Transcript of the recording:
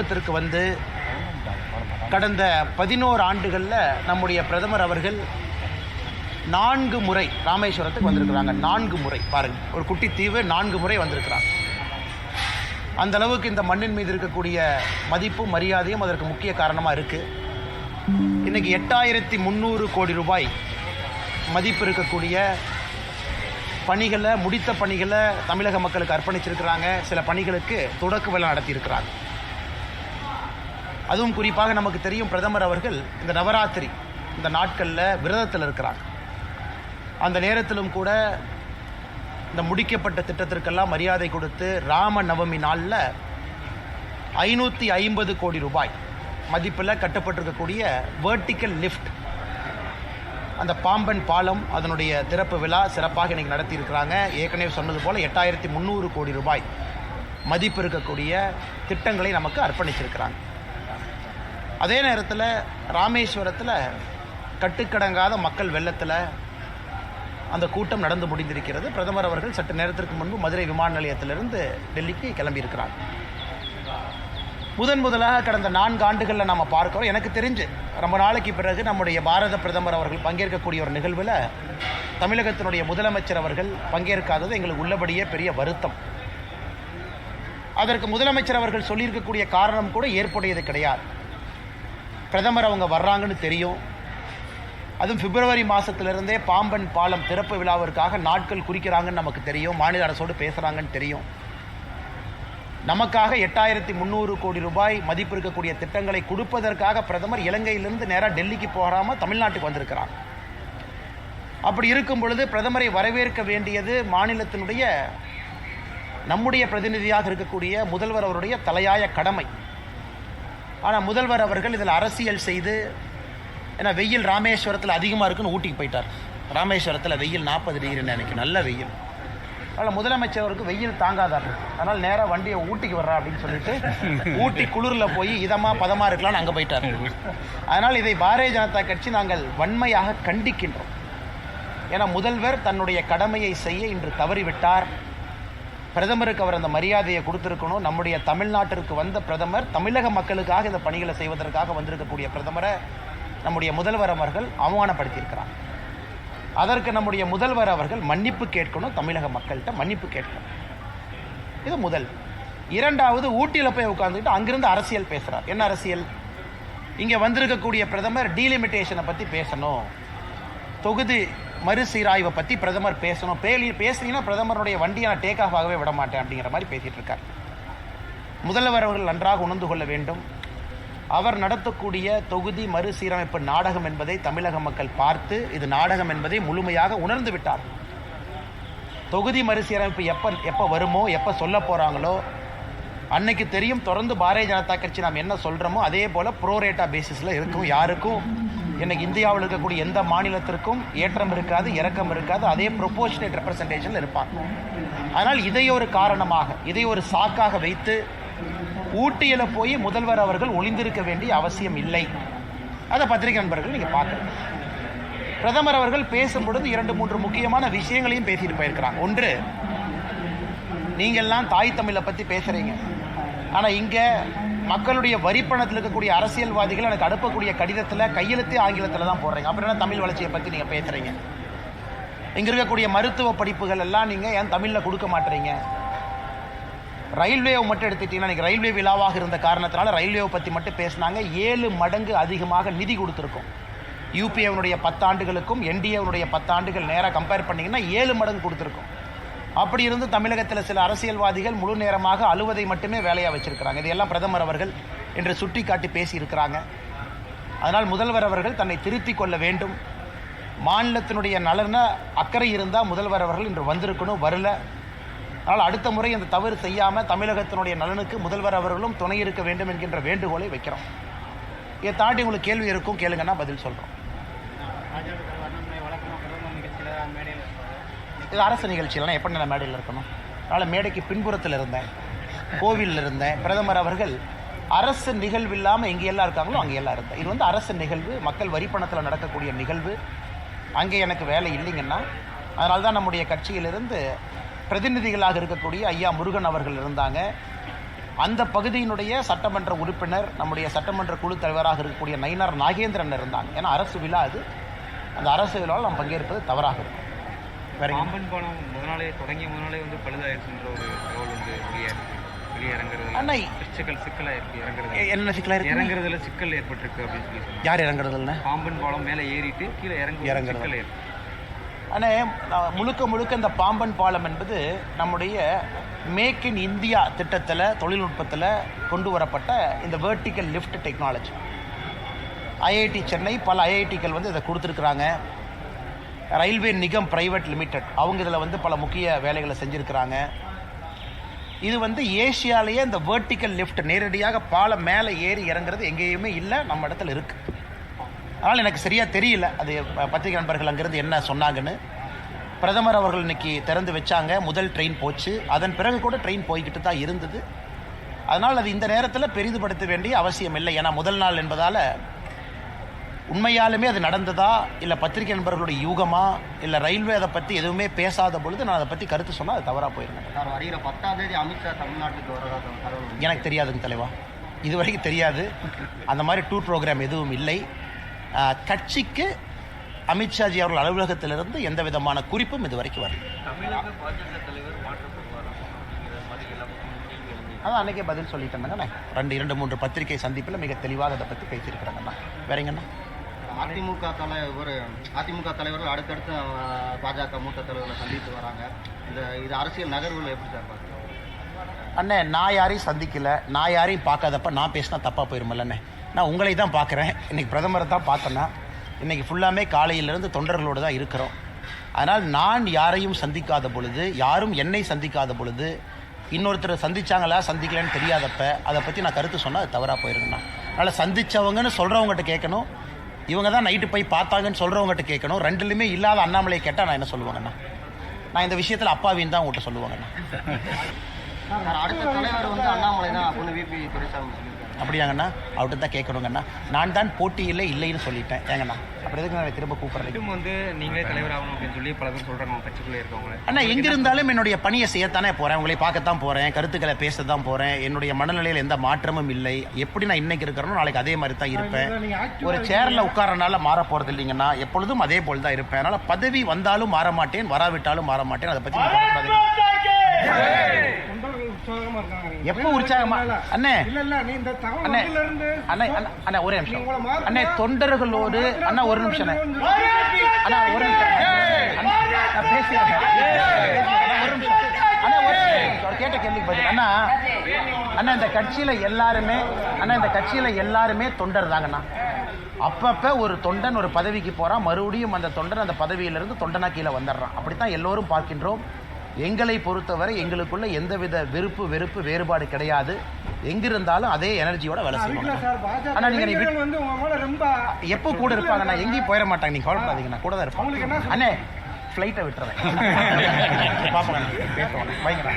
விழுப்புரத்திற்கு வந்து கடந்த பதினோரு ஆண்டுகளில் நம்முடைய பிரதமர் அவர்கள் நான்கு முறை ராமேஸ்வரத்துக்கு வந்திருக்கிறாங்க. நான்கு முறை. பாருங்க. ஒரு குட்டி தீவு நான்கு முறை வந்திருக்கிறாங்க. அந்த அளவுக்கு இந்த மண்ணின் மீது இருக்கக்கூடிய மதிப்பும் மரியாதையும் அதற்கு முக்கிய காரணமாக இருக்குது இன்னைக்கு எட்டாயிரத்தி முந்நூறு கோடி ரூபாய் மதிப்பு இருக்கக்கூடிய பணிகளை முடித்த பணிகளை தமிழக மக்களுக்கு அர்ப்பணிச்சிருக்கிறாங்க. சில பணிகளுக்கு தொடக்க விழா நடத்தியிருக்கிறாங்க. அதுவும் குறிப்பாக நமக்கு தெரியும் பிரதமர் அவர்கள் இந்த நவராத்திரி இந்த நாட்களில் விரதத்தில் இருக்கிறாங்க. அந்த நேரத்திலும் கூட இந்த முடிக்கப்பட்ட திட்டத்திற்கெல்லாம் மரியாதை கொடுத்து ராம நவமி நாளில் ஐநூற்றி ஐம்பது கோடி ரூபாய் மதிப்பில் கட்டப்பட்டிருக்கக்கூடிய வேர்ட்டிக்கல் லிஃப்ட் அந்த பாம்பன் பாலம் அதனுடைய திறப்பு விழா சிறப்பாக இன்றைக்கி நடத்தியிருக்கிறாங்க. ஏற்கனவே சொன்னது போல் எட்டாயிரத்தி முந்நூறு கோடி ரூபாய் மதிப்பு இருக்கக்கூடிய திட்டங்களை நமக்கு அர்ப்பணிச்சிருக்கிறாங்க. அதே நேரத்தில் ராமேஸ்வரத்தில் கட்டுக்கடங்காத மக்கள் வெள்ளத்தில் அந்த கூட்டம் நடந்து முடிந்திருக்கிறது. பிரதமர் அவர்கள் சற்று நேரத்திற்கு முன்பு மதுரை விமான நிலையத்திலிருந்து டெல்லிக்கு கிளம்பியிருக்கிறார். முதன் முதலாக கடந்த நான்கு ஆண்டுகளில் நம்ம பார்க்குறோம். எனக்கு தெரிஞ்சு ரொம்ப நாளைக்கு பிறகு நம்முடைய பாரத பிரதமர் அவர்கள் பங்கேற்கக்கூடிய ஒரு நிகழ்வில் தமிழகத்தினுடைய முதலமைச்சர் அவர்கள் பங்கேற்காதது எங்களுக்கு உள்ளபடியே பெரிய வருத்தம். அதற்கு முதலமைச்சர் அவர்கள் சொல்லியிருக்கக்கூடிய காரணம் கூட ஏற்புடையது கிடையாது. பிரதமர் அவங்க வர்றாங்கன்னு தெரியும். அதுவும் பிப்ரவரி மாதத்திலிருந்தே பாம்பன் பாலம் திறப்பு விழாவிற்காக நாட்கள் குறிக்கிறாங்கன்னு நமக்கு தெரியும். மாநில அரசோடு பேசுகிறாங்கன்னு தெரியும். நமக்காக எட்டாயிரத்தி முந்நூறு கோடி ரூபாய் மதிப்பு இருக்கக்கூடிய திட்டங்களை கொடுப்பதற்காக பிரதமர் இலங்கையிலிருந்து நேராக டெல்லிக்கு போகாமல் தமிழ்நாட்டுக்கு வந்திருக்கிறார். அப்படி இருக்கும் பொழுது பிரதமரை வரவேற்க வேண்டியது மாநிலத்தினுடைய நம்முடைய பிரதிநிதியாக இருக்கக்கூடிய முதல்வர் அவருடைய தலையாய கடமை. ஆனால் முதல்வர் அவர்கள் இதில் அரசியல் செய்து ஏன்னா வெயில் ராமேஸ்வரத்தில் அதிகமாக இருக்குன்னு ஊட்டிக்கு போயிட்டார். ராமேஸ்வரத்தில் வெயில் நாற்பது டிகிரின்னு எனக்கு நல்ல வெயில். அதனால் முதலமைச்சருக்கு வெயில் தாங்காதார் அதனால் நேராக வண்டியை ஊட்டிக்கு வர்றா அப்படின்னு சொல்லிட்டு ஊட்டி குளிரில் போய் இதமாக பதமாக இருக்கலாம்னு அங்கே போயிட்டார். அதனால் இதை பாரதிய ஜனதா கட்சி நாங்கள் வன்மையாக கண்டிக்கின்றோம். ஏன்னா முதல்வர் தன்னுடைய கடமையை செய்ய இன்று தவறிவிட்டார். பிரதமருக்கு அவர் அந்த மரியாதையை கொடுத்துருக்கணும். நம்முடைய தமிழ்நாட்டிற்கு வந்த பிரதமர் தமிழக மக்களுக்காக இந்த பணிகளை செய்வதற்காக வந்திருக்கக்கூடிய பிரதமரை நம்முடைய முதல்வர் அவர்கள் அவமானப்படுத்தியிருக்கிறார். அதற்கு நம்முடைய முதல்வர் அவர்கள் மன்னிப்பு கேட்கணும் தமிழக மக்கள்கிட்ட மன்னிப்பு கேட்கணும். இது முதல். இரண்டாவது ஊட்டியில் போய் உட்காந்துக்கிட்டு அங்கிருந்து அரசியல் பேசுகிறார் என்ன அரசியல்? இங்கே வந்திருக்கக்கூடிய பிரதமர் டீலிமிட்டேஷனை பற்றி பேசணும். தொகுதி மறுசீராய்வை பற்றி பிரதமர் பேசணும். பேலி பேசுனீங்கன்னா பிரதமருடைய வண்டியை நான் டேக் ஆஃப் ஆகவே விட மாட்டேன் அப்படிங்கிற மாதிரி பேசிகிட்டு இருக்கார். முதல்வர் அவர்கள் நன்றாக உணர்ந்து கொள்ள வேண்டும். அவர் நடத்தக்கூடிய தொகுதி மறுசீரமைப்பு நாடகம் என்பதை தமிழக மக்கள் பார்த்து இது நாடகம் என்பதை முழுமையாக உணர்ந்து விட்டார். தொகுதி மறுசீரமைப்பு எப்போ எப்போ வருமோ எப்போ சொல்ல போகிறாங்களோ அன்னைக்கு தெரியும் தொடர்ந்து பாரதிய ஜனதா கட்சி நாம் என்ன சொல்கிறோமோ அதே போல் ப்ரோரேட்டா பேசிஸில் இருக்கும் யாருக்கும் இன்றைக்கி இந்தியாவில் இருக்கக்கூடிய எந்த மாநிலத்திற்கும் ஏற்றம் இருக்காது இறக்கம் இருக்காது. அதே ப்ரொபோஷனேட் ரெப்ரசன்டேஷனில் இருப்பாங்க. அதனால் இதை ஒரு காரணமாக இதை ஒரு சாக்காக வைத்து ஊட்டியில் போய் முதல்வர் அவர்கள் ஒளிந்திருக்க வேண்டிய அவசியம் இல்லை. அதை பத்திரிகை நண்பர்கள் நீங்கள் பார்க்கணும். பிரதமர் அவர்கள் பேசும் பொழுது இரண்டு மூன்று முக்கியமான விஷயங்களையும் பேசிட்டு போயிருக்கிறாங்க. ஒன்று நீங்கள்லாம் தாய் தமிழை பற்றி பேசுகிறீங்க ஆனால் இங்கே மக்களுடைய வரிப்பணத்தில் இருக்கக்கூடிய அரசியல்வாதிகள் எனக்கு அனுப்பக்கூடிய கடிதத்தில் கையெழுத்தே ஆங்கிலத்தில் தான் போடுறீங்க. அப்புறம் என்ன தமிழ் வளர்ச்சியை பற்றி நீங்கள் பேசுகிறீங்க இங்கே இருக்கக்கூடிய மருத்துவ படிப்புகள் எல்லாம் நீங்கள் ஏன் தமிழில் கொடுக்க மாட்டேறீங்க ரயில்வேவை மட்டும் எடுத்துக்கிட்டிங்கன்னா இன்றைக்கி ரயில்வே விழாவாக இருந்த காரணத்தினால ரயில்வேவை பற்றி மட்டும் பேசினாங்க. ஏழு மடங்கு அதிகமாக நிதி கொடுத்துருக்கோம். யூபிஏவனுடைய பத்தாண்டுகளுக்கும் என்டிஏவனுடைய பத்தாண்டுகள் நேராக கம்பேர் பண்ணிங்கன்னா ஏழு மடங்கு கொடுத்துருக்கோம். அப்படி இருந்து தமிழகத்தில் சில அரசியல்வாதிகள் முழு நேரமாக அழுவதை மட்டுமே வேலையாக வச்சிருக்கிறாங்க. இதையெல்லாம் பிரதமர் அவர்கள் என்று சுட்டி காட்டி பேசியிருக்கிறாங்க. அதனால் முதல்வர் அவர்கள் தன்னை திருத்திக் கொள்ள வேண்டும். மாநிலத்தினுடைய நலன அக்கறை இருந்தால் முதல்வர் அவர்கள் இன்று வந்திருக்கணும் வரல. ஆனால் அடுத்த முறை அந்த தவறு செய்யாமல் தமிழகத்தினுடைய நலனுக்கு முதல்வர் அவர்களும் துணை இருக்க வேண்டும் என்கின்ற வேண்டுகோளை வைக்கிறோம். இதை தாண்டி உங்களுக்கு கேள்வி இருக்கும் கேளுங்கன்னா பதில் சொல்கிறோம் பாஜக தலைவர் அண்ணாமலை வழக்கமாக பிரதமர் நிகழ்ச்சியில் மேடையில் இருப்பாரு. இது அரசு நிகழ்ச்சியெல்லாம் எப்படி நான் மேடையில் இருக்கணும்? அதனால் மேடைக்கு பின்புறத்தில் இருந்தேன். கோவிலில் இருந்தேன். பிரதமர் அவர்கள் அரசு நிகழ்வு இல்லாமல் எங்கே எல்லாம் இருக்காங்களோ அங்கே எல்லாம் இருந்தேன். இது வந்து அரசு நிகழ்வு மக்கள் வரிப்பணத்தில் நடக்கக்கூடிய நிகழ்வு. அங்கே எனக்கு வேலை இல்லைங்கன்னா அதனால தான் நம்முடைய கட்சியிலிருந்து பிரதிநிதிகளாக இருக்கக்கூடிய ஐயா முருகன் அவர்கள் இருந்தாங்க. அந்த பகுதியினுடைய சட்டமன்ற உறுப்பினர் நம்முடைய சட்டமன்ற குழு தலைவராக இருக்கக்கூடிய நயினார் நாகேந்திரன் இருந்தாங்க. ஏன்னா அரசு விழா அது. அந்த அரசு விழாவில் நாம் பங்கேற்பது தவறாக இருக்கும். வேற? பாம்பன் பாலம் முதனாலே தொடங்கிய முதனாலே வந்து பழுதாயிருச்சுன்ற ஒரு தகவல் வந்து வெளியாயிருக்கு வெளியே இறங்குறதுல அண்ணா சிக்கல் சிக்கலாக இருக்கு இறங்குறது. என்ன சிக்கலா இருக்கு? இறங்குறதுல சிக்கல் ஏற்பட்டிருக்கு அப்படின்னு சொல்லி யார் இறங்குறதுன்னு பாம்பன் பாலம் மேலே ஏறிட்டு கீழே இறங்கு இறங்குறது. சிக்கல் ஏற்பட்டு ஆனால் முழுக்க முழுக்க இந்த பாம்பன் பாலம் என்பது நம்முடைய மேக் இன் இந்தியா திட்டத்தில் தொழில்நுட்பத்தில் கொண்டு வரப்பட்ட இந்த vertical lift technology IIT Chennai பல ஐஐடிகள் வந்து இதை கொடுத்துருக்குறாங்க. Railway Nigam private limited. அவங்க இதில் வந்து பல முக்கிய வேலைகளை செஞ்சுருக்கிறாங்க. இது வந்து ஏஷியாலேயே இந்த வெர்டிக்கல் லிஃப்ட் நேரடியாக பாலம் மேலே ஏறி இறங்குறது எங்கேயுமே இல்லை நம்ம இடத்துல இருக்குது அதனால் எனக்கு சரியாக தெரியல. அது பத்திரிகை நண்பர்கள் அங்கேருந்து என்ன சொன்னாங்கன்னு. பிரதமர் அவர்கள் இன்னைக்கு திறந்து வச்சாங்க. முதல் ட்ரெயின் போச்சு. அதன் பிறகு கூட ட்ரெயின் போய்கிட்டு தான் இருந்தது. அதனால் அது இந்த நேரத்தில் பெரிதுபடுத்த வேண்டிய அவசியம் இல்லை. ஏன்னா முதல் நாள் என்பதால் உண்மையாலுமே அது நடந்ததா? இல்லை பத்திரிகை நண்பர்களுடைய யூகமா? இல்லை ரயில்வே அதை பற்றி எதுவுமே பேசாத பொழுது நான் அதை பற்றி கருத்து சொன்னால் அது தவறாக சார் வருகிற பத்தாம் தேதி அமித்ஷா தமிழ்நாட்டுக்கு வரதா தகவல் வந்து. எனக்கு தெரியாதுங்க தலைவா. இது வரைக்கும் தெரியாது. அந்த மாதிரி டூர் ப்ரோக்ராம் எதுவும் இல்லை. கட்சிக்கு அமித்ஷாஜி அவர்கள் அலுவலகத்திலிருந்து எந்த விதமான குறிப்பும் இது வரைக்கும் வரல. அதான் அன்றைக்கே பதில் சொல்லிட்டேங்கண்ணா ரெண்டு இரண்டு மூன்று பத்திரிகை சந்திப்பில் மிக தெளிவாக அதை பற்றி பேசியிருக்கிறாங்கண்ணா வேறங்கண்ணா? அதிமுக தலைவர் அதிமுக தலைவர்கள் அடுத்தடுத்து பாஜக மூத்த தலைவர்களை சந்தித்து வராங்க. இந்த இது அரசியல் நகர்வுகள் எப்படி சார் பார்க்குறீங்க? அண்ணே நான் யாரையும் சந்திக்கல. நான் யாரையும் பார்க்காதப்ப நான் பேசினா தப்பாக போயிருமில்லண்ணே நான் உங்களை தான் பார்க்குறேன். இன்றைக்கி பிரதமரை தான் பார்த்தேன்னா இன்னைக்கு ஃபுல்லாமே காலையிலேருந்து தொண்டர்களோடு தான் இருக்கிறோம். அதனால் நான் யாரையும் சந்திக்காத பொழுது யாரும் என்னை சந்திக்காத பொழுது இன்னொருத்தரை சந்திச்சாங்களா சந்திக்கலன்னு தெரியாதப்ப அதை பற்றி நான் கருத்து சொன்னால் அது தவறாக போயிருங்கண்ணா. அதனால் சந்திச்சவங்கன்னு சொல்கிறவங்ககிட்ட கேட்கணும். இவங்க தான் நைட்டு போய் பார்த்தாங்கன்னு சொல்கிறவங்ககிட்ட கேட்கணும். ரெண்டுலையுமே இல்லாத அண்ணாமலையை கேட்டால் நான் என்ன சொல்லுவாங்கண்ணா? நான் இந்த விஷயத்தில் அப்பாவின்னு தான் உங்கள்கிட்ட சொல்லுவாங்கண்ணா. அடுத்த தலைவர் வந்து அண்ணாமலை அப்படியாங்கண்ணா? அவர்கிட்ட தான் கேட்கணுங்கண்ணா. நான் தான் போட்டியில் இல்லைன்னு சொல்லிட்டேன். ஏங்கண்ணா? அப்படி எதுக்கு நான் திரும்ப கூப்பிட்றேன் வந்து நீங்களே தலைவர் ஆகணும் அப்படின்னு சொல்லி பல பேர் சொல்றாங்க உங்க கட்சிக்குள்ளே இருக்கவங்க அண்ணா எங்க இருந்தாலும் என்னுடைய பணியை செய்யத்தானே போறேன். உங்களை பார்க்கத்தான் போறேன். கருத்துக்களை பேச தான் போறேன். என்னுடைய மனநிலையில் எந்த மாற்றமும் இல்லை. எப்படி நான் இன்னைக்கு இருக்கிறேனோ நாளைக்கு அதே மாதிரி தான் இருப்பேன். ஒரு சேர்ல உட்காரனால மாற போறது இல்லைங்கண்ணா. எப்பொழுதும் அதே போல் தான் இருப்பேன். அதனால பதவி வந்தாலும் மாற மாட்டேன். வராவிட்டாலும் மாற மாட்டேன். அதை கவலைப்படாதீங்க. எப்போ உற்சாகமா? அண்ணே. இல்ல இல்ல நீ இந்த தகவல் அண்ணே. அண்ணே அண்ணா, ஒரே நிமிஷம். அண்ணே தொண்டர்களோடு அண்ணா ஒரு நிமிஷம் அண்ணே. ஒரு நிமிஷம் நான் அண்ணா, ஒரு நிமிஷம். அண்ணா ஒரு கேட்ட கேள்விக்கு பதில். அண்ணா அண்ணா இந்த கட்சியில எல்லாருமே அண்ணா இந்த கட்சியில எல்லாருமே தொண்டர் தாங்கண்ணா அப்பப்ப ஒரு தொண்டன் ஒரு பதவிக்கு போறான் மறுபடியும் அந்த தொண்டன் அந்த பதவியிலிருந்து தொண்டனா கீழே வந்துடுறான். அப்படித்தான் எல்லோரும் பார்க்கின்றோம். எங்களை பொறுத்தவரை எங்களுக்குள்ள எந்தவித விருப்பு வெறுப்பு வேறுபாடு கிடையாது. எங்கிருந்தாலும் அதே எனர்ஜியோட வேலை இல்ல செய்வோம் சார் பாஜக அண்ணா, நீங்க நீ விட்- இளைஞர்கள் வந்து ரொம்ப எப்போ கூட இருப்பாங்க? நான் எங்கேயும் போயிட மாட்டாங்க. நீங்க கவலைப்படாதீங்க நான் கூட தான் இருப்பேன் அண்ணே ஃப்ளைட்டை விட்டுறேன். பார்ப்போம் வைங்கண்ணா